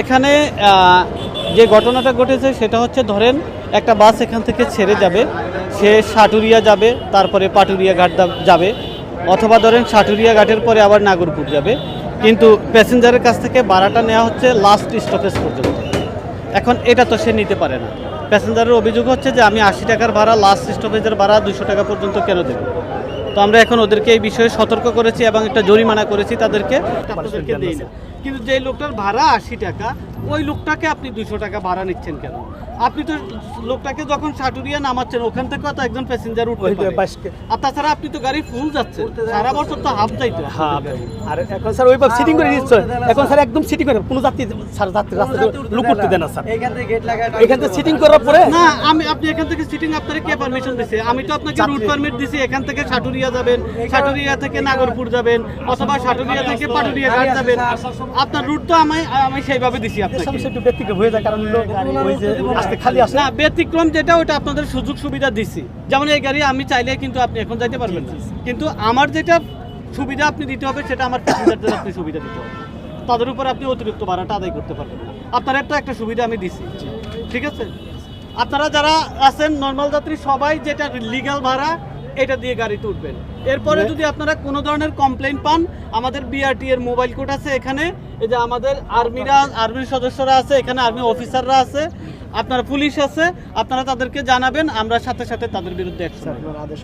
এখানে যে ঘটনাটা ঘটেছে সেটা হচ্ছে ধরেন একটা বাস এখান থেকে ছেড়ে যাবে সে সাটুরিয়া যাবে তারপরে পাটুরিয়া ঘাট যাবে অথবা ধরেন সাটুরিয়া ঘাটের পরে আবার নাগরপুর যাবে। কিন্তু প্যাসেঞ্জারের কাছ থেকে ভাড়াটা নেওয়া হচ্ছে লাস্ট স্টপেজ পর্যন্ত। এখন এটা তো সে নিতে পারে না। প্যাসেঞ্জারের অভিযোগ হচ্ছে যে আমি আশি টাকার ভাড়া লাস্ট স্টপেজের ভাড়া দুশো টাকা পর্যন্ত কেন দেবো? তো আমরা এখন ওদেরকে এই বিষয়ে সতর্ক করেছি এবং একটা জরিমানা করেছি তাদেরকে। আপনাদেরকে দেই। না কিন্তু যে লোকটার ভাড়া আশি টাকা ওই লোকটাকে আপনি দুশো টাকা ভাড়া নিচ্ছেন কেন? আপনি তো লোকটাকে যখন সাটুরিয়া নামাচ্ছেন ওখান থেকে তো একজন প্যাসেঞ্জার বাসকে- আর তাছাড়া আপনি তো গাড়ি ফুল যাচ্ছে সারা বছর তো হাফ যাইতো। হ্যাঁ আর এখন স্যার ওইভাবে সিটিং করে নিচ্ছে। এখন স্যার একদম সিটিং করে কোনো যাত্রী স্যার যাত্রী রাস্তা লুক করতে দেন না স্যার। এইখান থেকে গেট লাগায় এখান থেকে সিটিং করার পরে না আমি আপনি এখান থেকে সিটিং আপনাকে কে পারমিশন দিছে? আমি তো আপনাকে রুট পারমিট দিছি এখান থেকে সাটুরিয়া যাবেন। সাটুরিয়া থেকে নাগরপুর যাবেন অথবা সাটুরিয়া থেকে পাটুরিয়া ঘাট যাবেন। আপনার রুট তো আমি আমি সেইভাবে দিছি আপনাকে। একটু হয়ে যায় কারণ লোক ওই যে আসতে খালি আসে। না ব্যতিক্রম যেটা ওটা আপনাদের সুযোগ সুবিধা দিছি। যেমন এই গাড়ি আমি চাইলে কিন্তু আপনি এখন যাইতে পারবেন না। কিন্তু আমার যেটা সুবিধা আপনি দিতে হবে সেটা আমার প্যাসেঞ্জারদের আপনি সুবিধা দিতে হবে। তাদের উপর আপনি অতিরিক্ত ভাড়াটা আদায় করতে পারবেন আপনার একটা একটা সুবিধা আমি দিছি। ঠিক আছে? আপনারা যারা আছেন নর্মাল যাত্রী সবাই যেটা লিগ্যাল ভাড়া এটা দিয়ে গাড়ি তুলবেন। এরপরে যদি আপনারা কোনো ধরনের কমপ্লেন পান আমাদের বিআরটি এর মোবাইল কোড আছে এখানে। এই যে আমাদের আর্মিরা আর্মির সদস্যরা আছে এখানে আর্মি অফিসাররা আছে আপনার পুলিশ আছে আপনারা তাদেরকে জানাবেন আমরা সাথে সাথে তাদের বিরুদ্ধে অ্যাকশন আদেশ